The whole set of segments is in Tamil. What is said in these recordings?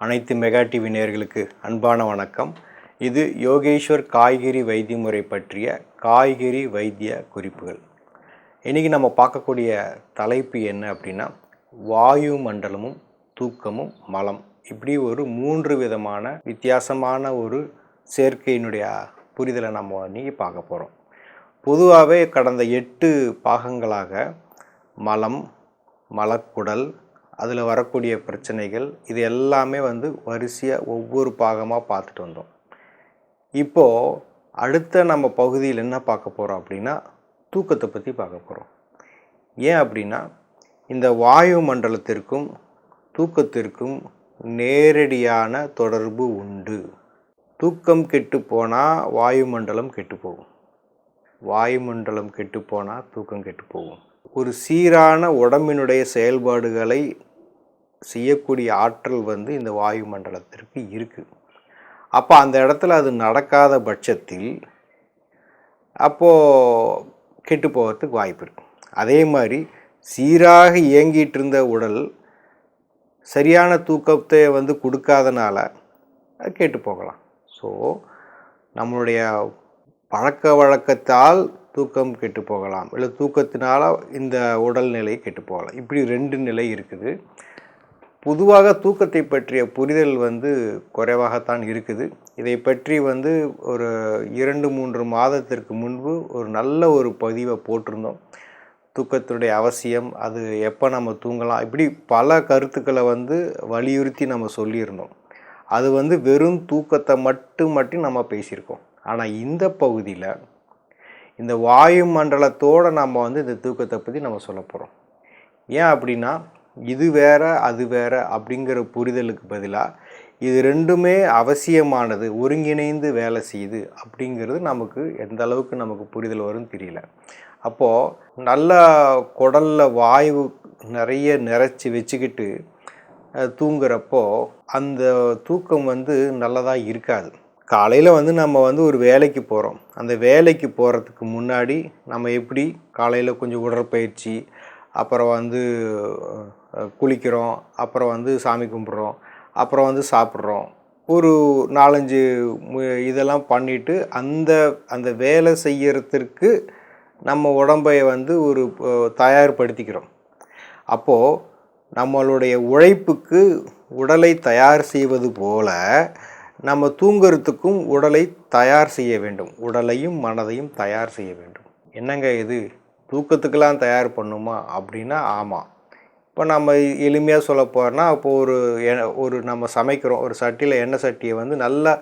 அனைத்து மெகா டிவி நேர்களுக்கு அன்பான வணக்கம். இது யோகேஸ்வர் காய்கறி வைத்திய முறை பற்றிய காய்கறி வைத்திய குறிப்புகள். இன்றைக்கி நம்ம பார்க்கக்கூடிய தலைப்பு என்ன அப்படின்னா வாயு மண்டலமும் தூக்கமும் மலம். இப்படி ஒரு மூன்று விதமான வித்தியாசமான ஒரு சேர்க்கையினுடைய புரிதலை நம்ம இன்றைக்கி பார்க்க போகிறோம் பொதுவாகவே கடந்த எட்டு பாகங்களாக மலம் மலக்குடல் அதில் வரக்கூடிய பிரச்சனைகள் இது எல்லாமே வந்து வரிசையாக ஒவ்வொரு பாகமாக பார்த்துட்டு வந்தோம். இப்போது அடுத்த நம்ம பகுதியில் என்ன பார்க்க போகிறோம் அப்படின்னா தூக்கத்தை பற்றி பார்க்க போகிறோம் ஏன் அப்படின்னா இந்த வாயு மண்டலத்திற்கும் தூக்கத்திற்கும் நேரடியான தொடர்பு உண்டு. தூக்கம் கெட்டு போனால் வாயுமண்டலம் கெட்டு போகும். வாயுமண்டலம் கெட்டு போனால் தூக்கம் கெட்டு போகும். ஒரு சீரான உடம்பினுடைய செயல்பாடுகளை செய்யக்கூடிய ஆற்றல் வந்து இந்த வாயு மண்டலத்திற்கு இருக்குது அப்போ அந்த இடத்துல அது நடக்காத பட்சத்தில் அப்போது கெட்டு போகிறதுக்கு வாய்ப்பு இருக்கு. அதே மாதிரி சீராக இயங்கிட்டு இருந்த உடல் சரியான தூக்கத்தை வந்து கொடுக்காதனால கேட்டு போகலாம். ஸோ நம்மளுடைய பழக்க வழக்கத்தால் தூக்கம் கெட்டு போகலாம். இல்லை தூக்கத்தினால் இந்த உடல்நிலை கெட்டு போகலாம். இப்படி ரெண்டு நிலை இருக்குது. பொதுவாக தூக்கத்தை பற்றிய புரிதல் வந்து குறைவாகத்தான் இருக்குது. இதை பற்றி வந்து ஒரு இரண்டு மூன்று மாதத்திற்கு முன்பு ஒரு நல்ல ஒரு பதிவை போட்டிருந்தோம். தூக்கத்தினுடைய அவசியம் அது எப்போ நம்ம தூங்கலாம் இப்படி பல கருத்துக்களை வந்து வலியுறுத்தி நம்ம சொல்லியிருந்தோம். அது வந்து வெறும் தூக்கத்தை மட்டும் மட்டும் நம்ம பேசியிருக்கோம். ஆனால் இந்த பகுதியில் இந்த வாயு மண்டலத்தோடு நம்ம வந்து இந்த தூக்கத்தை பற்றி நம்ம சொல்ல போகிறோம் ஏன் அப்படின்னா இது வேற அது வேற அப்படிங்கிற புரிதலுக்கு பதிலாக இது ரெண்டுமே அவசியமானது ஒருங்கிணைந்து வேலை செய்யுது அப்படிங்கிறது நமக்கு எந்த அளவுக்கு நமக்கு புரிதல் வரும்னு தெரியல. அப்போது நல்ல குடலில் வாயு நிறைய நிறச்சி வச்சுக்கிட்டு தூங்குறப்போ அந்த தூக்கம் வந்து நல்லதாக இருக்காது. காலையில் வந்து நம்ம வந்து ஒரு வேலைக்கு போகிறோம் அந்த வேலைக்கு போகிறதுக்கு முன்னாடி நம்ம எப்படி காலையில் கொஞ்சம் உடற்பயிற்சி அப்புறம் வந்து குளிக்கிறோம் அப்புறம் வந்து சாமி கும்பிட்றோம் அப்புறம் வந்து சாப்பிட்றோம். ஒரு நாலஞ்சு இதெல்லாம் பண்ணிவிட்டு அந்த அந்த வேலை செய்யறதுக்கு நம்ம உடம்பை வந்து ஒரு தயார்படுத்திக்கிறோம். அப்போது நம்மளுடைய உழைப்புக்கு உடலை தயார் செய்வது போல நம்ம தூங்குறதுக்கும் உடலை தயார் செய்ய வேண்டும். உடலையும் மனதையும் தயார் செய்ய வேண்டும். என்னங்க இது? தூக்கத்துக்கெல்லாம் தயார் பண்ணுமா? அப்படின்னா ஆமாம் இப்போ நம்ம எளிமையாக சொல்ல போகிறோன்னா இப்போ ஒரு ஒரு நம்ம சமைக்கிறோம். ஒரு சட்டியில் எண்ணெய் சட்டியை வந்து நல்லா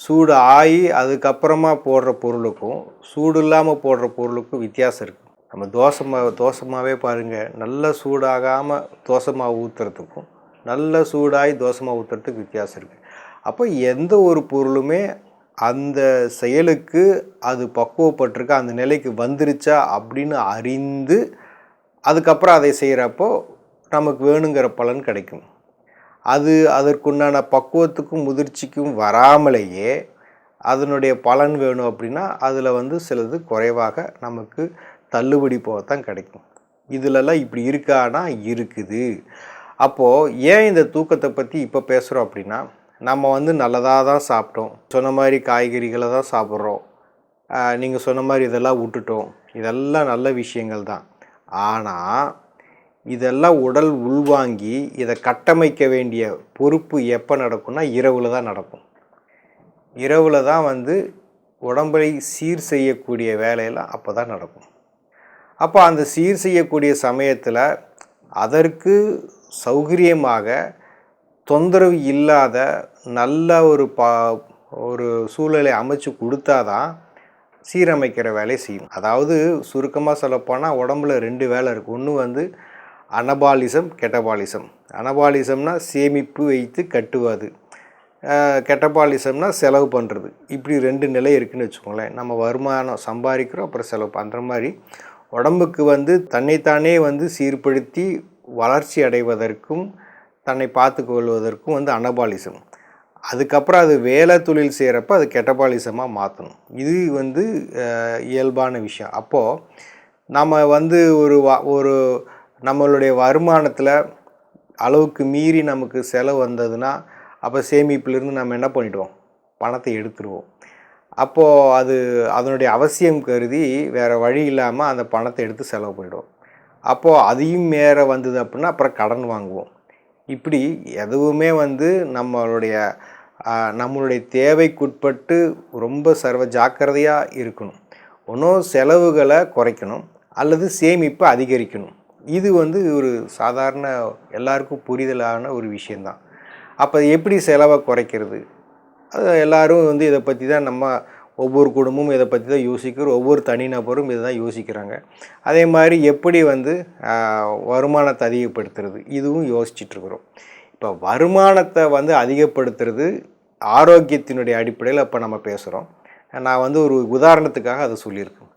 சூடு ஆகி அதுக்கப்புறமா போடுற பொருளுக்கும் சூடு இல்லாமல் போடுற பொருளுக்கும் வித்தியாசம் இருக்குது நம்ம தோசை மாவு தோசை மாவே பாருங்கள் நல்ல சூடாகாமல் தோசை மாவு ஊற்றுறதுக்கும் நல்ல சூடாகி தோசை மாவு ஊற்றுறதுக்கு வித்தியாசம் இருக்குது அப்போ எந்த ஒரு பொருளுமே அந்த செயலுக்கு அது பக்குவப்பட்டிருக்கா அந்த நிலைக்கு வந்துருச்சா அப்படின்னு அறிந்து அதுக்கப்புறம் அதை செய்கிறப்போ நமக்கு வேணுங்கிற பலன் கிடைக்கும். அது அதற்குண்டான பக்குவத்துக்கும் முதிர்ச்சிக்கும் வராமலேயே அதனுடைய பலன் வேணும் அப்படின்னா அதில் வந்து சிலது குறைவாக நமக்கு தள்ளுபடி போகத்தான் கிடைக்கும். இதிலெல்லாம் இப்படி இருக்கானா? இருக்குது. அப்போது ஏன் இந்த தூக்கத்தை பற்றி இப்போ பேசுகிறோம் அப்படின்னா நம்ம வந்து நல்லதாக தான் சாப்பிட்டோம். சொன்ன மாதிரி காய்கறிகளை தான் சாப்பிட்றோம். நீங்கள் சொன்ன மாதிரி இதெல்லாம் விட்டுட்டோம். இதெல்லாம் நல்ல விஷயங்கள் தான். ஆனால் இதெல்லாம் உடல் உள்வாங்கி இதை கட்டமைக்க வேண்டிய பொறுப்பு எப்போ நடக்கும்னா இரவில் தான் நடக்கும். இரவில் தான் வந்து உடம்பை சீர் செய்யக்கூடிய வேலையெல்லாம் அப்போ தான் நடக்கும். அப்போ அந்த சீர் செய்யக்கூடிய சமயத்தில் அதற்கு சௌகரியமாக தொந்தரவு இல்லாத நல்ல ஒரு பா ஒரு சூழலை அமைச்சு கொடுத்தாதான் சீரமைக்கிற வேலையை செய்யும். அதாவது சுருக்கமாக சொல்லப்போனால் உடம்புல ரெண்டு வேலை இருக்குது. ஒன்று வந்து அனபாலிசம் கெட்டபாலிசம். அனபாலிசம்னா சேமிப்பு வைத்து கட்டுவது. கெட்டபாலிசம்னா செலவு பண்ணுறது இப்படி ரெண்டு நிலை இருக்குதுன்னு வச்சுக்கோங்களேன். நம்ம வருமானம் சம்பாதிக்கிறோம் அப்புறம் செலவு பண்ணுற மாதிரி. உடம்புக்கு வந்து தன்னைத்தானே வந்து சீர்படுத்தி வளர்ச்சி அடைவதற்கும் தன்னை பார்த்து கொள்வதற்கும் வந்து அனபாலிசம். அதுக்கப்புறம் அது வேலை தொழில் செய்கிறப்ப அது கெட்டபாலிசமாக மாற்றணும் இது வந்து இயல்பான விஷயம். அப்போது நம்ம வந்து ஒரு வா ஒரு நம்மளுடைய வருமானத்தில் அளவுக்கு மீறி நமக்கு செலவு வந்ததுன்னா அப்போ சேமிப்பிலிருந்து நம்ம என்ன பண்ணிவிடுவோம் பணத்தை எடுத்துருவோம். அப்போது அது அதனுடைய அவசியம் கருதி வேறு வழி இல்லாமல் அந்த பணத்தை எடுத்து செலவு பண்ணிவிடுவோம் அப்போது அதையும் மேற வந்தது அப்படின்னா அப்புறம் கடன் வாங்குவோம். இப்படி எதுவுமே வந்து நம்மளுடைய நம்மளுடைய தேவைக்குட்பட்டு ரொம்ப சர்வ ஜாக்கிரதையாக இருக்கணும். ஒன்றும் செலவுகளை குறைக்கணும். அல்லது சேமிப்பை அதிகரிக்கணும். இது வந்து ஒரு சாதாரண எல்லாருக்கும் புரிதலான ஒரு விஷயந்தான். அப்போ எப்படி செலவை குறைக்கிறது? அது எல்லோரும் வந்து இதை பற்றி தான் நம்ம ஒவ்வொரு குடும்பமும் இதை பற்றி தான் யோசிக்கிறோம். ஒவ்வொரு தனிநபரும் இதை தான் யோசிக்கிறாங்க. அதே மாதிரி எப்படி வந்து வருமானத்தை அதிகப்படுத்துறது? இதுவும் யோசிச்சிட்ருக்குறோம் இப்போ வருமானத்தை வந்து அதிகப்படுத்துறது ஆரோக்கியத்தினுடைய அடிப்படையில் இப்போ நம்ம பேசுகிறோம் நான் வந்து ஒரு உதாரணத்துக்காக அதை சொல்லியிருக்கேன்.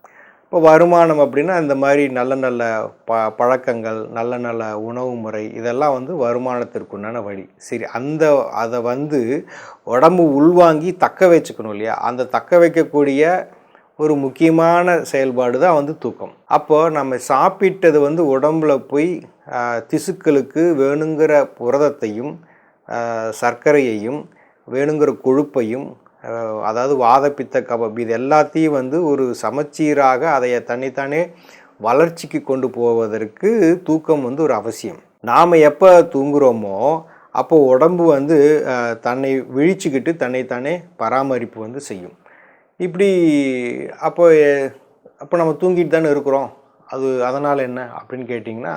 இப்போ வருமானம் அப்படின்னா இந்த மாதிரி நல்ல நல்ல ப பழக்கங்கள் நல்ல நல்ல உணவு முறை இதெல்லாம் வந்து வருமானத்திற்குண்டான வழி. சரி அந்த அதை வந்து உடம்பு உள்வாங்கி தக்க வச்சுக்கணும் இல்லையா? அந்த தக்க வைக்கக்கூடிய ஒரு முக்கியமான செயல்பாடு தான் வந்து தூக்கம். அப்போது நம்ம சாப்பிட்டது வந்து உடம்புல போய் திசுக்களுக்கு வேணுங்கிற புரதத்தையும் சர்க்கரையையும் வேணுங்கிற கொழுப்பையும் அதாவது வாதப்பித்த கபம் இது எல்லாத்தையும் வந்து ஒரு சமச்சீராக அதை தன்னைத்தானே வளர்ச்சிக்கு கொண்டு போவதற்கு தூக்கம் வந்து ஒரு அவசியம். நாம் எப்போ தூங்குறோமோ அப்போ உடம்பு வந்து தன்னை விழிச்சுக்கிட்டு தன்னைத்தானே பராமரிப்பு வந்து செய்யும். இப்படி அப்போ அப்போ நம்ம தூங்கிட்டு தானே இருக்கிறோம். அது அதனால் என்ன அப்படின்னு கேட்டிங்கன்னா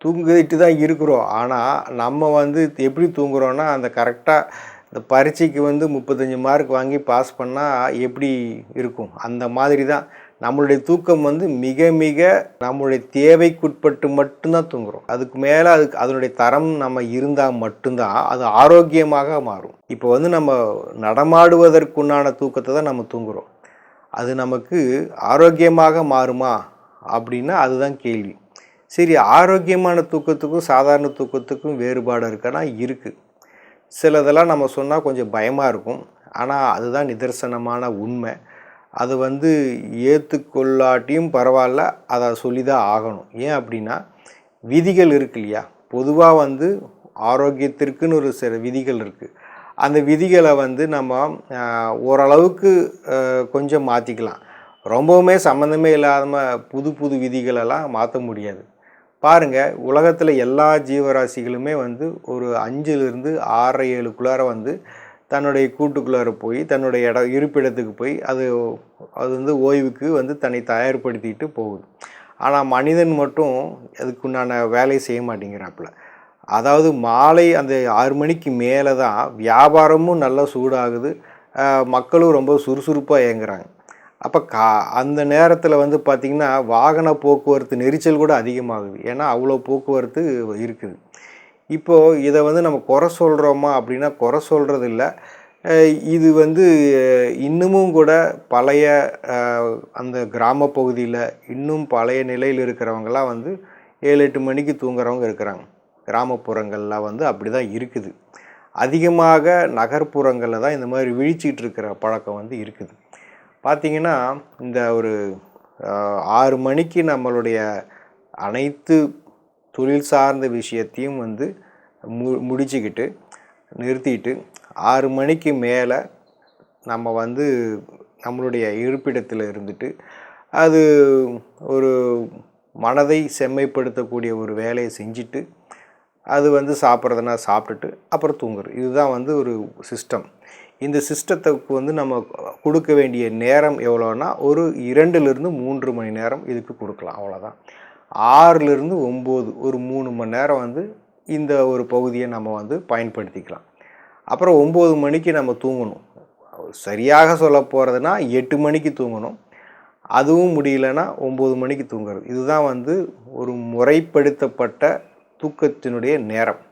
தூங்கிட்டு தான் இருக்கிறோம். ஆனால் நம்ம வந்து எப்படி தூங்குறோன்னா அந்த கரெக்டாக இந்த பரீட்சைக்கு வந்து முப்பத்தஞ்சு மார்க் வாங்கி பாஸ் பண்ணால் எப்படி இருக்கும்? அந்த மாதிரி தான் நம்மளுடைய தூக்கம் வந்து மிக மிக நம்மளுடைய தேவைக்குட்பட்டு மட்டும்தான் தூங்குறோம். அதுக்கு மேலே அதுக்கு அதனுடைய தரம் நம்ம இருந்தால் மட்டும்தான் அது ஆரோக்கியமாக மாறும். இப்போ வந்து நம்ம நடமாடுவதற்குண்டான தூக்கத்தை தான் நம்ம தூங்குகிறோம் அது நமக்கு ஆரோக்கியமாக மாறுமா அப்படின்னா அதுதான் கேள்வி. சரி ஆரோக்கியமான தூக்கத்துக்கும் சாதாரண தூக்கத்துக்கும் வேறுபாடு இருக்கான்னா இருக்குது சிலதெல்லாம் நம்ம சொன்னால் கொஞ்சம் பயமாக இருக்கும். ஆனால் அதுதான் நிதர்சனமான உண்மை. அது வந்து ஏற்றுக்கொள்ளாட்டியும் பரவாயில்ல அதை சொல்லி தான் ஆகணும். ஏன் அப்படின்னா விதிகள் இருக்கு இல்லையா? பொதுவாக வந்து ஆரோக்கியத்திற்குன்னு ஒரு சில விதிகள் இருக்குது அந்த விதிகளை வந்து நம்ம ஓரளவுக்கு கொஞ்சம் மாற்றிக்கலாம் ரொம்பவுமே சம்மந்தமே இல்லாமல் புது புது விதிகளெல்லாம் மாற்ற முடியாது. பாருங்கள் உலகத்தில் எல்லா ஜீவராசிகளுமே வந்து ஒரு அஞ்சுலேருந்து ஆறரை ஏழுக்குள்ளார வந்து தன்னுடைய கூட்டுக்குள்ளார போய் தன்னுடைய இட இருப்பிடத்துக்கு போய் அது அது வந்து ஓய்வுக்கு வந்து தன்னை தயார்படுத்திட்டு போகுது. ஆனால் மனிதன் மட்டும் அதுக்குண்டான வேலையை செய்ய மாட்டேங்கிறாப்புல. அதாவது மாலை அந்த ஆறு மணிக்கு மேலே தான் வியாபாரமும் நல்லா சூடாகுது. மக்களும் ரொம்ப சுறுசுறுப்பாக இயங்குறாங்க. அப்போ கா அந்த நேரத்தில் வந்து பார்த்திங்கன்னா வாகன போக்குவரத்து நெரிச்சல் கூட அதிகமாகுது. ஏன்னா அவ்வளோ போக்குவரத்து இருக்குது. இப்போது இதை வந்து நம்ம குறை சொல்கிறோமா அப்படின்னா குறை சொல்கிறது இல்லை இது வந்து இன்னமும் கூட பழைய அந்த கிராம பகுதியில் இன்னும் பழைய நிலையில் இருக்கிறவங்கலாம் வந்து ஏழு எட்டு மணிக்கு தூங்குறவங்க இருக்கிறாங்க. கிராமப்புறங்கள்லாம் வந்து அப்படி தான் இருக்குது. அதிகமாக நகர்ப்புறங்களில் தான் இந்த மாதிரி விழிச்சிட்டு இருக்கிற பழக்கம் வந்து இருக்குது. பார்த்திங்கன்னா இந்த ஒரு ஆறு மணிக்கு நம்மளுடைய அனைத்து தொழில் சார்ந்த விஷயத்தையும் வந்து மு முடிச்சுக்கிட்டு நிறுத்திட்டு ஆறு மணிக்கு மேலே நம்ம வந்து நம்மளுடைய இருப்பிடத்தில் இருந்துட்டு அது ஒரு மனதை செம்மைப்படுத்தக்கூடிய ஒரு வேலையை செஞ்சுட்டு அது வந்து சாப்பிட்றதுனா சாப்பிட்டுட்டு அப்புறம் தூங்குறது. இதுதான் வந்து ஒரு சிஸ்டம் இந்த சிஸ்டத்துக்கு வந்து நம்ம கொடுக்க வேண்டிய நேரம் எவ்வளோன்னா ஒரு இரண்டுலேருந்து மூன்று மணி நேரம் இதுக்கு கொடுக்கலாம் அவ்வளோதான். ஆறுலேருந்து ஒம்பது ஒரு மூணு மணி நேரம் வந்து இந்த ஒரு பகுதியை நம்ம வந்து பயன்படுத்திக்கலாம். அப்புறம் ஒம்பது மணிக்கு நம்ம தூங்கணும். சரியாக சொல்ல போகிறதுனா எட்டு மணிக்கு தூங்கணும். அதுவும் முடியலன்னா ஒம்பது மணிக்கு தூங்குறது. இதுதான் வந்து ஒரு முறைப்படுத்தப்பட்ட தூக்கத்தினுடைய நேரம்.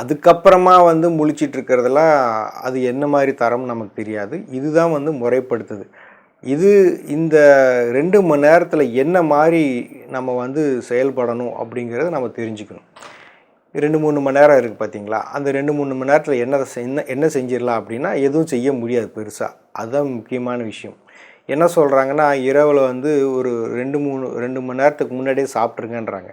அதுக்கப்புறமா வந்து முழிச்சிட்டு இருக்கிறதெல்லாம் அது என்ன மாதிரி தரம் நமக்கு தெரியாது. இதுதான் வந்து முறைப்படுத்துது. இது இந்த ரெண்டு மணி நேரத்தில் என்ன மாதிரி நம்ம வந்து செயல்படணும் அப்படிங்கிறத நம்ம தெரிஞ்சுக்கணும். ரெண்டு மூணு மணி நேரம் இருக்குது பார்த்தீங்களா அந்த ரெண்டு மூணு மணி நேரத்தில் என்ன என்ன என்ன செஞ்சிடலாம் அப்படின்னா எதுவும் செய்ய முடியாது பெருசாக அதுதான் முக்கியமான விஷயம். என்ன சொல்கிறாங்கன்னா இரவில் வந்து ஒரு ரெண்டு மூணு ரெண்டு மணி நேரத்துக்கு முன்னாடியே சாப்பிட்ருங்கன்றாங்க.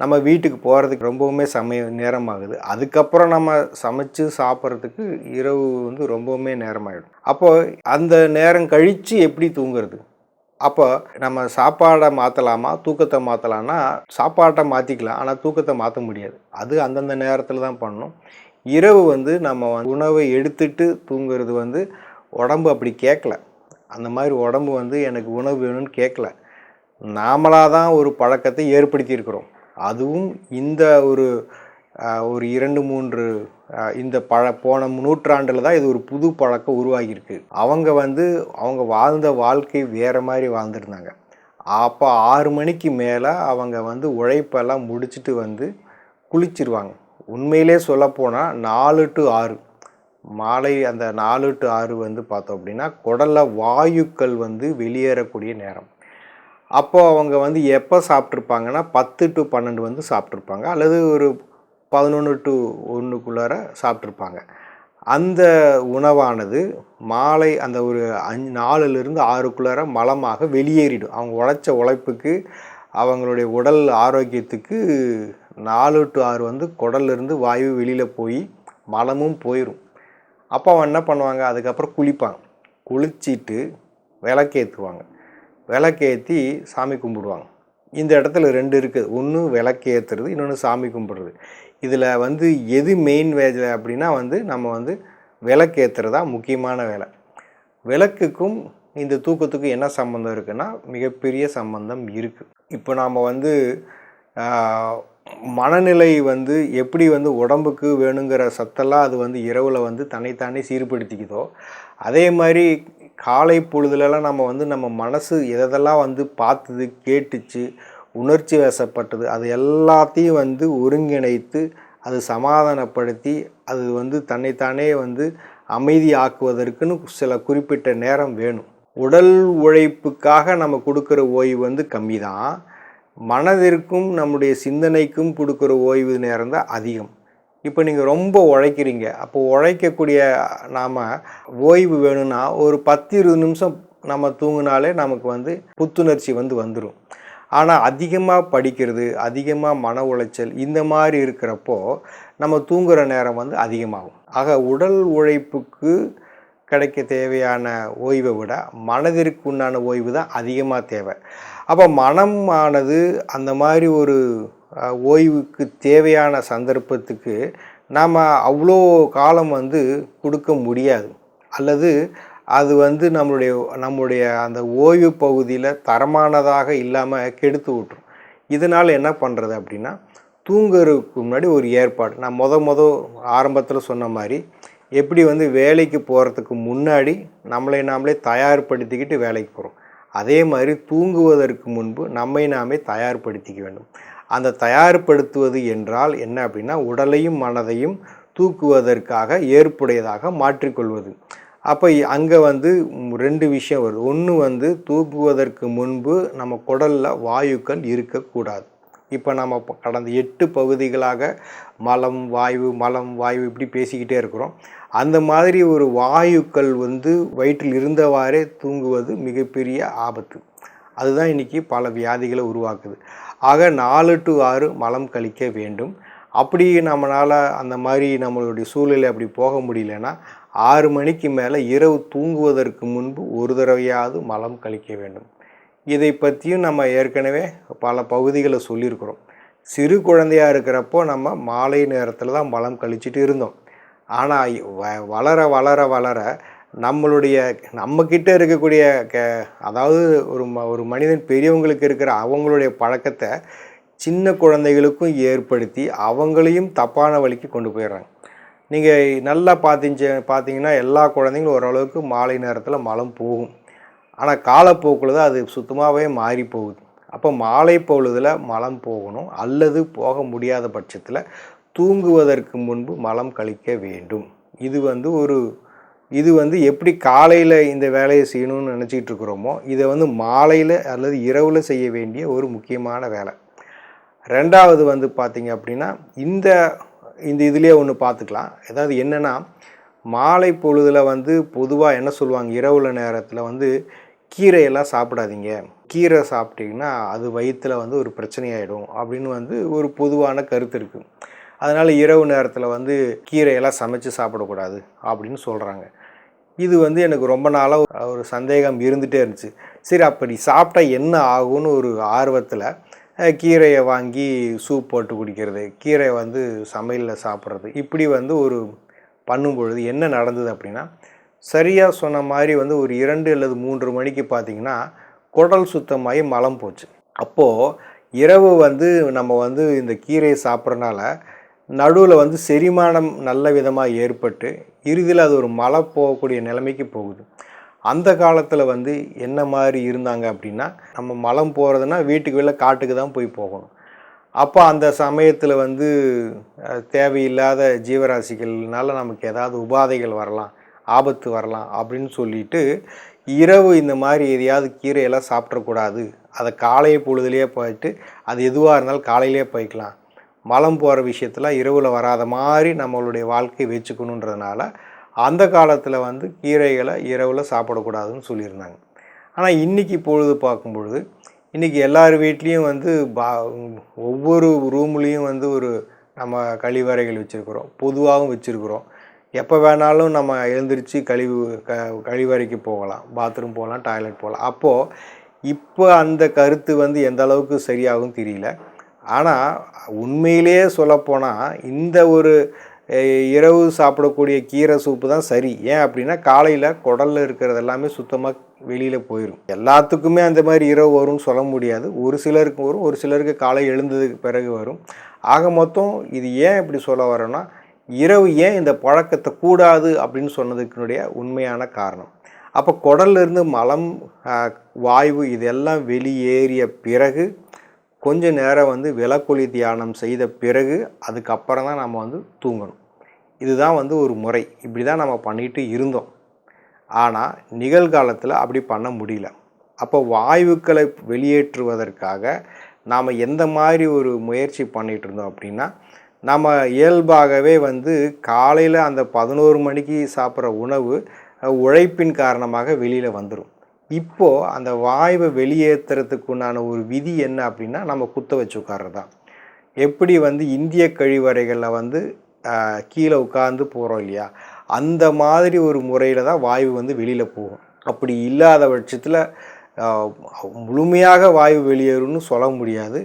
நம்ம வீட்டுக்கு போகிறதுக்கு ரொம்பவுமே சமய நேரமாகுது. அதுக்கப்புறம் நம்ம சமைச்சு சாப்பிட்றதுக்கு இரவு வந்து ரொம்பவுமே நேரமாகிடும் அப்போது அந்த நேரம் கழித்து எப்படி தூங்குறது? அப்போ நம்ம சாப்பாடை மாற்றலாமா தூக்கத்தை மாற்றலான்னா சாப்பாட்டை மாற்றிக்கலாம் ஆனால் தூக்கத்தை மாற்ற முடியாது. அது அந்தந்த நேரத்தில் தான் பண்ணணும். இரவு வந்து நம்ம உணவை எடுத்துட்டு தூங்குறது வந்து உடம்பு அப்படி கேட்கல அந்த மாதிரி உடம்பு வந்து எனக்கு உணவு வேணும்னு கேட்கல நாமளாக தான் ஒரு பழக்கத்தை ஏற்படுத்தியிருக்கிறோம். அதுவும் இந்த ஒரு ஒரு இரண்டு மூன்று இந்த பழ போன நூற்றாண்டில் தான் இது ஒரு புது பழக்கம் உருவாகியிருக்கு. அவங்க வந்து அவங்க வாழ்ந்த வாழ்க்கை வேறு மாதிரி வாழ்ந்துருந்தாங்க. அப்போ ஆறு மணிக்கு மேலே அவங்க வந்து உழைப்பெல்லாம் முடிச்சுட்டு வந்து குளிச்சிருவாங்க. உண்மையிலே சொல்லப்போனால் நாலு டு ஆறு. மாலை அந்த நாலு டு ஆறு வந்து பார்த்தோம் அப்படின்னா குடலில் வாயுக்கள் வந்து வெளியேறக்கூடிய நேரம். அப்போது அவங்க வந்து எப்போ சாப்பிட்ருப்பாங்கன்னா பத்து டு பன்னெண்டு வந்து சாப்பிட்ருப்பாங்க அல்லது ஒரு பதினொன்று டு ஒன்றுக்குள்ளார சாப்பிட்ருப்பாங்க அந்த உணவானது மாலை அந்த ஒரு அஞ்சு நாலுலேருந்து ஆறுக்குள்ளார மலமாக வெளியேறிடும். அவங்க உழைச்ச உழைப்புக்கு அவங்களுடைய உடல் ஆரோக்கியத்துக்கு நாலு டு ஆறு வந்து குடல்லேருந்து வாயு வெளியில் போய் மலமும் போயிடும் அப்போ அவன் என்ன பண்ணுவாங்க? அதுக்கப்புறம் குளிப்பாங்க குளிச்சிட்டு விளக்கேற்றுவாங்க விளக்கேற்றி சாமி கும்பிடுவாங்க. இந்த இடத்துல ரெண்டு இருக்குது ஒன்று விளக்கேற்றுறது இன்னொன்று சாமி கும்பிடுறது. இதில் வந்து எது மெயின் வேலை அப்படின்னா வந்து நம்ம வந்து விளக்கேற்றுறதா முக்கியமான வேலை. விளக்குக்கும் இந்த தூக்கத்துக்கும் என்ன சம்மந்தம் இருக்குன்னா மிகப்பெரிய சம்பந்தம் இருக்குது இப்போ நாம் வந்து மனநிலை வந்து எப்படி வந்து உடம்புக்கு வேணுங்கிற சத்தெல்லாம் அது வந்து இரவில் வந்து தன்னைத்தானே சீர்படுத்திக்குதோ அதே மாதிரி காலை பொழுதுலலாம் நம்ம வந்து நம்ம மனசு எதெல்லாம் வந்து பார்த்தது கேட்டுச்சு உணர்ச்சி வசப்பட்டது அது எல்லாத்தையும் வந்து ஒருங்கிணைத்து அது சமாதானப்படுத்தி அது வந்து தன்னைத்தானே வந்து அமைதி ஆக்குவதற்குன்னு சில குறிப்பிட்ட நேரம் வேணும். உடல் உழைப்புக்காக நம்ம கொடுக்குற ஓய்வு வந்து கம்மி தான் மனதிற்கும் நம்முடைய சிந்தனைக்கும் கொடுக்குற ஓய்வு நேரம் தான் அதிகம். இப்போ நீங்கள் ரொம்ப உழைக்கிறீங்க. அப்போ உழைக்கக்கூடிய நாம் ஓய்வு வேணும்னா ஒரு பத்து இருபது நிமிஷம் நம்ம தூங்கினாலே நமக்கு வந்து புத்துணர்ச்சி வந்து வந்துடும் ஆனால் அதிகமாக படிக்கிறது அதிகமாக மன உளைச்சல் இந்த மாதிரி இருக்கிறப்போ நம்ம தூங்குகிற நேரம் வந்து அதிகமாகும். ஆக உடல் உழைப்புக்கு கிடைக்க தேவையான ஓய்வை விட மனதிற்கு உண்டான ஓய்வு தான் அதிகமாக தேவை. அப்போ மனமானது அந்த மாதிரி ஒரு ஓய்வுக்கு தேவையான சந்தர்ப்பத்துக்கு நாம் அவ்வளோ காலம் வந்து கொடுக்க முடியாது. அல்லது அது வந்து நம்மளுடைய நம்முடைய அந்த ஓய்வு பகுதியில் தரமானதாக இல்லாமல் கெடுத்து விட்டுரும். இதனால் என்ன பண்ணுறது அப்படின்னா தூங்குறதுக்கு முன்னாடி ஒரு ஏற்பாடு. நான் முத முத ஆரம்பத்தில் சொன்ன மாதிரி எப்படி வந்து வேலைக்கு போகிறதுக்கு முன்னாடி நம்மளை நாமளே தயார்படுத்திக்கிட்டு வேலைக்கு போகிறோம் அதே மாதிரி தூங்குவதற்கு முன்பு நம்மை நாமே தயார்படுத்திக்க வேண்டும். அந்த தயார்படுத்துவது என்றால் என்ன அப்படின்னா உடலையும் மனதையும் தூக்குவதற்காக ஏற்புடையதாக மாற்றிக்கொள்வது. அப்போ அங்கே வந்து ரெண்டு விஷயம் வருது. ஒன்று வந்து தூக்குவதற்கு முன்பு நம்ம குடலில் வாயுக்கள் இருக்கக்கூடாது. இப்போ நம்ம கடந்த எட்டு பகுதிகளாக மலம் வாயு மலம் வாயு இப்படி பேசிக்கிட்டே இருக்கிறோம். அந்த மாதிரி ஒரு வாயுக்கள் வந்து வயிற்றில் இருந்தவாறே தூங்குவது மிகப்பெரிய ஆபத்து. அதுதான் இன்றைக்கி பல வியாதிகளை உருவாக்குது. ஆக நாலு டு ஆறு மலம் கழிக்க வேண்டும். அப்படி நம்மளால் அந்த மாதிரி நம்மளுடைய சூழ்நிலை அப்படி போக முடியலன்னா ஆறு மணிக்கு மேலே இரவு தூங்குவதற்கு முன்பு ஒரு தடவையாவது மலம் கழிக்க வேண்டும். இதை பற்றியும் நம்ம ஏற்கனவே பல பகுதிகளை சொல்லியிருக்கிறோம். சிறு குழந்தையாக இருக்கிறப்போ நம்ம மாலை நேரத்தில் தான் மலம் கழிச்சிட்டு இருந்தோம். ஆனால் வ- வளர வளர வளர நம்மளுடைய நம்மக்கிட்ட இருக்கக்கூடிய க அதாவது ஒரு ம ஒரு மனிதன் பெரியவங்களுக்கு இருக்கிற அவங்களுடைய பழக்கத்தை சின்ன குழந்தைகளுக்கும் ஏற்படுத்தி அவங்களையும் தப்பான வழிக்கு கொண்டு போயிடுறாங்க. நீங்கள் நல்லா பார்த்தீங்க பார்த்தீங்கன்னா எல்லா குழந்தைங்களும் ஓரளவுக்கு மாலை நேரத்தில் மலம் போகும். ஆனால் காலப்போக்கில் தான் அது சுத்தமாகவே மாறி போகுது. அப்போ மாலை பொழுதில் மலம் போகணும் அல்லது போக முடியாத பட்சத்தில் தூங்குவதற்கு முன்பு மலம் கழிக்க வேண்டும். இது வந்து ஒரு இது வந்து எப்படி காலையில் இந்த வேலையை செய்யணும்னு நினச்சிக்கிட்டு இருக்கிறோமோ இதை வந்து மாலையில் அல்லது இரவில் செய்ய வேண்டிய ஒரு முக்கியமான வேலை. ரெண்டாவது வந்து பார்த்தீங்க அப்படின்னா இந்த இந்த இதுலேயே ஒன்று பார்த்துக்கலாம் அதாவது என்னென்னா மாலை பொழுதில் வந்து பொதுவாக என்ன சொல்லுவாங்க இரவுல நேரத்தில் வந்து கீரையெல்லாம் சாப்பிடாதீங்க. கீரை சாப்பிட்டிங்கன்னா அது வயிற்றில் வந்து ஒரு பிரச்சனையாயிடும் அப்படின்னு வந்து ஒரு பொதுவான கருத்து இருக்குது அதனால் இரவு நேரத்தில் வந்து கீரையெல்லாம் சமைச்சு சாப்பிடக்கூடாது அப்படின்னு சொல்கிறாங்க இது வந்து எனக்கு ரொம்ப நாளாக ஒரு சந்தேகம் இருந்துகிட்டே இருந்துச்சு. சரி அப்படி சாப்பிட்டா என்ன ஆகும்னு ஒரு ஆர்வத்தில் கீரையை வாங்கி சூப் போட்டு குடிக்கிறது கீரை வந்து சமையலில் சாப்பிட்றது இப்படி வந்து ஒரு பண்ணும் பொழுது என்ன நடந்தது அப்படின்னா சரியாக சொன்ன மாதிரி வந்து ஒரு இரண்டு அல்லது மூன்று மணிக்கு பார்த்தீங்கன்னா குடல் சுத்தமாகி மலம் போச்சு. அப்போது இரவு வந்து நம்ம வந்து இந்த கீரையை சாப்பிட்றனால நடுவில் வந்து செரிமானம் நல்ல விதமாக ஏற்பட்டு இறுதியில் அது ஒரு மலை போகக்கூடிய நிலைமைக்கு போகுது. அந்த காலத்தில் வந்து என்ன மாதிரி இருந்தாங்க அப்படின்னா நம்ம மலம் போகிறதுனா வீட்டுக்கு வெளில காட்டுக்கு தான் போய் போகணும். அப்போ அந்த சமயத்தில் வந்து தேவையில்லாத ஜீவராசிகள்னால நமக்கு ஏதாவது உபாதைகள் வரலாம் ஆபத்து வரலாம் அப்படின்னு சொல்லிட்டு இரவு இந்த மாதிரி எதையாவது கீரையெல்லாம் சாப்பிட்றக்கூடாது அதை காலை பொழுதுலேயே போயிட்டு அது எதுவாக இருந்தாலும் காலையிலேயே போய்க்கலாம். மலம் போகிற விஷயத்தில் இரவில் வராத மாதிரி நம்மளுடைய வாழ்க்கை வச்சுக்கணுன்றதுனால அந்த காலத்தில் வந்து கீரைகளை இரவில் சாப்பிடக்கூடாதுன்னு சொல்லியிருந்தாங்க. ஆனால் இன்றைக்கி பொழுது பார்க்கும் பொழுது இன்றைக்கி எல்லார் வீட்லேயும் வந்து பா ஒவ்வொரு ரூம்லேயும் வந்து ஒரு நம்ம கழிவறைகள் வச்சுருக்குறோம். பொதுவாகவும் வச்சுருக்குறோம். எப்போ வேணாலும் நம்ம எழுந்திரிச்சு கழிவு க கழிவறைக்கு போகலாம். பாத்ரூம் போகலாம் டாய்லெட் போகலாம். அப்போது இப்போ அந்த கருத்து வந்து எந்த அளவுக்கு சரியாகும் தெரியல. ஆனால் உண்மையிலேயே சொல்லப்போனால் இந்த ஒரு இரவு சாப்பிடக்கூடிய கீரை சூப்பு தான் சரி. ஏன் அப்படின்னா காலையில் குடலில் இருக்கிறது எல்லாமே சுத்தமாக வெளியில் போயிடும் எல்லாத்துக்குமே அந்த மாதிரி இரவு வரும்னு சொல்ல முடியாது. ஒரு சிலருக்கு வரும் ஒரு சிலருக்கு காலை எழுந்ததுக்கு பிறகு வரும். ஆக மொத்தம் இது ஏன் இப்படி சொல்ல வரோன்னா இரவு ஏன் இந்த பழக்கத்தை கூடாது அப்படின்னு சொன்னதுக்குனுடைய உண்மையான காரணம். அப்போ குடல்லிருந்து மலம் வாய்வு இதெல்லாம் வெளியேறிய பிறகு கொஞ்ச நேரம் வந்து விலக்கொலி தியானம் செய்த பிறகு அதுக்கப்புறம் தான் நம்ம வந்து தூங்கணும். இதுதான் வந்து ஒரு முறை. இப்படி தான் நம்ம பண்ணிட்டு இருந்தோம். ஆனால் நிகழ்காலத்தில் அப்படி பண்ண முடியல. அப்போ வாயுக்களை வெளியேற்றுவதற்காக நாம் எந்த மாதிரி ஒரு முயற்சி பண்ணிகிட்டு இருந்தோம் அப்படின்னா நம்ம இயல்பாகவே வந்து காலையில் அந்த பதினோரு மணிக்கு சாப்பிட்ற உணவு உழைப்பின் காரணமாக வெளியில் வந்துடும் இப்போது அந்த வாய்வை வெளியேற்றுறதுக்கு உண்டான ஒரு விதி என்ன அப்படின்னா நம்ம குத்த வச்சு உட்கார்றது. தான் எப்படி வந்து இந்திய கழிவறைகளில் வந்து கீழே உட்கார்ந்து போகிறோம் இல்லையா? அந்த மாதிரி ஒரு முறையில் தான் வாயு வந்து வெளியில் போகும். அப்படி இல்லாத பட்சத்தில் முழுமையாக வாயு வெளியேறும்னு சொல்ல முடியாது.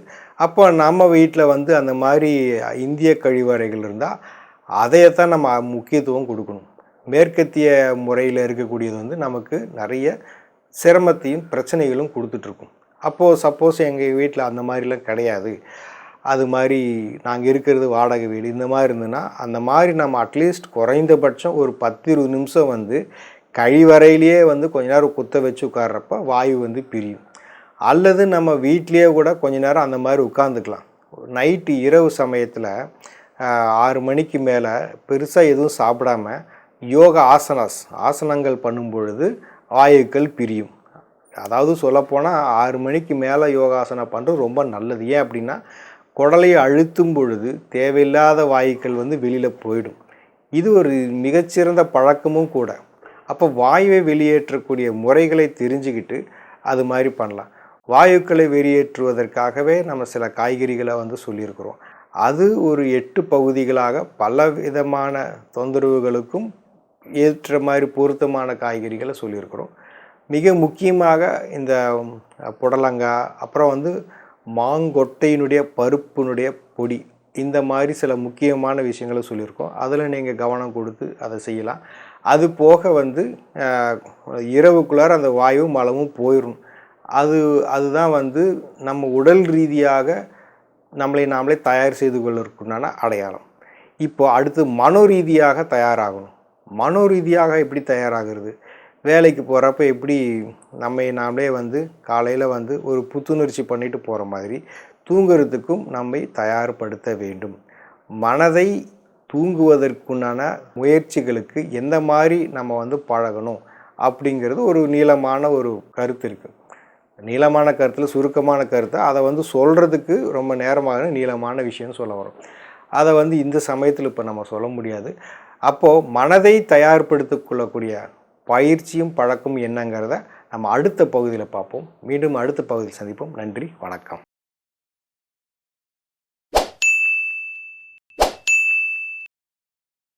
அப்போ நம்ம வீட்டில் வந்து அந்த மாதிரி இந்திய கழிவறைகள் இருந்தால் அதையத்தான் நம்ம முக்கியத்துவம் கொடுக்கணும். மேற்கத்திய முறையில் இருக்கக்கூடியது வந்து நமக்கு நிறைய சிரமத்தையும் பிரச்சனைகளும் கொடுத்துட்ருக்கும். அப்போது சப்போஸ் எங்கள் வீட்டில் அந்த மாதிரிலாம் கிடையாது. அது மாதிரி நாங்கள் இருக்கிறது வாடகை வீடு இந்த மாதிரி இருந்ததுன்னா அந்த மாதிரி நம்ம அட்லீஸ்ட் குறைந்தபட்சம் ஒரு பத்து இருபது நிமிஷம் வந்து கழிவறையிலேயே வந்து கொஞ்ச நேரம் குத்த வச்சு உட்கார்றப்ப வாயு வந்து பிரியும். அல்லது நம்ம வீட்லேயே கூட கொஞ்ச நேரம் அந்த மாதிரி உட்காந்துக்கலாம் நைட்டு இரவு சமயத்தில் ஆறு மணிக்கு மேலே பெருசாக எதுவும் சாப்பிடாம யோகா ஆசனாஸ் ஆசனங்கள் பண்ணும் பொழுது வாயுக்கள் பிரியும். அதாவது சொல்லப்போனால் ஆறு மணிக்கு மேலே யோகாசனம் பண்ணுறது ரொம்ப நல்லது. ஏன் அப்படின்னா குடலை அழுத்தும் பொழுது தேவையில்லாத வாயுக்கள் வந்து வெளியில் போயிடும். இது ஒரு மிகச்சிறந்த பழக்கமும் கூட. அப்போ வாயுவை வெளியேற்றக்கூடிய முறைகளை தெரிஞ்சுக்கிட்டு அது மாதிரி பண்ணலாம். வாயுக்களை வெளியேற்றுவதற்காகவே நம்ம சில காய்கறிகளை வந்து சொல்லியிருக்கிறோம். அது ஒரு எட்டு பகுதிகளாக பல விதமான தொந்தரவுகளுக்கும் ஏற்ற மாதிரி பொருத்தமான காய்கறிகளை சொல்லியிருக்கிறோம். மிக முக்கியமாக இந்த புடலங்காய் அப்புறம் வந்து மாங்கொட்டையினுடைய பருப்பினுடைய பொடி இந்த மாதிரி சில முக்கியமான விஷயங்களை சொல்லியிருக்கோம். அதில் நீங்கள் கவனம் கொடுத்து அதை செய்யலாம். அது போக வந்து இரவுக்குள்ளார அந்த வாயும் மலமும் போயிடும் அது அதுதான் வந்து நம்ம உடல் ரீதியாக நம்மளை நாமளே தயார் செய்து கொள்வதற்குண்டான அடையாளம். இப்போ அடுத்து மனோ ரீதியாக தயாராகணும். மனோ ரீதியாக எப்படி தயாராகிறது? வேலைக்கு போகிறப்ப எப்படி நம்மை நாமளே வந்து காலையில் வந்து ஒரு புத்துணர்ச்சி பண்ணிட்டு போகிற மாதிரி தூங்குறதுக்கும் நம்மை தயார்படுத்த வேண்டும். மனதை தூங்குவதற்குண்டான முயற்சிகளுக்கு எந்த மாதிரி நம்ம வந்து பழகணும் அப்படிங்கிறது ஒரு நீளமான ஒரு கருத்து இருக்குது நீளமான கருத்தில் சுருக்கமான கருத்தை அதை வந்து சொல்கிறதுக்கு ரொம்ப நேரமாக நீளமான விஷயம்னு சொல்ல வரும். அதை வந்து இந்த சமயத்தில் இப்போ நம்ம சொல்ல முடியாது. அப்போது மனதை தயார்படுத்தி கொள்ளக்கூடிய பயிற்சியும் பழக்கமும் என்னங்கிறத நம்ம அடுத்த பகுதியில் பார்ப்போம். மீண்டும் அடுத்த பகுதியில் சந்திப்போம். நன்றி. வணக்கம்.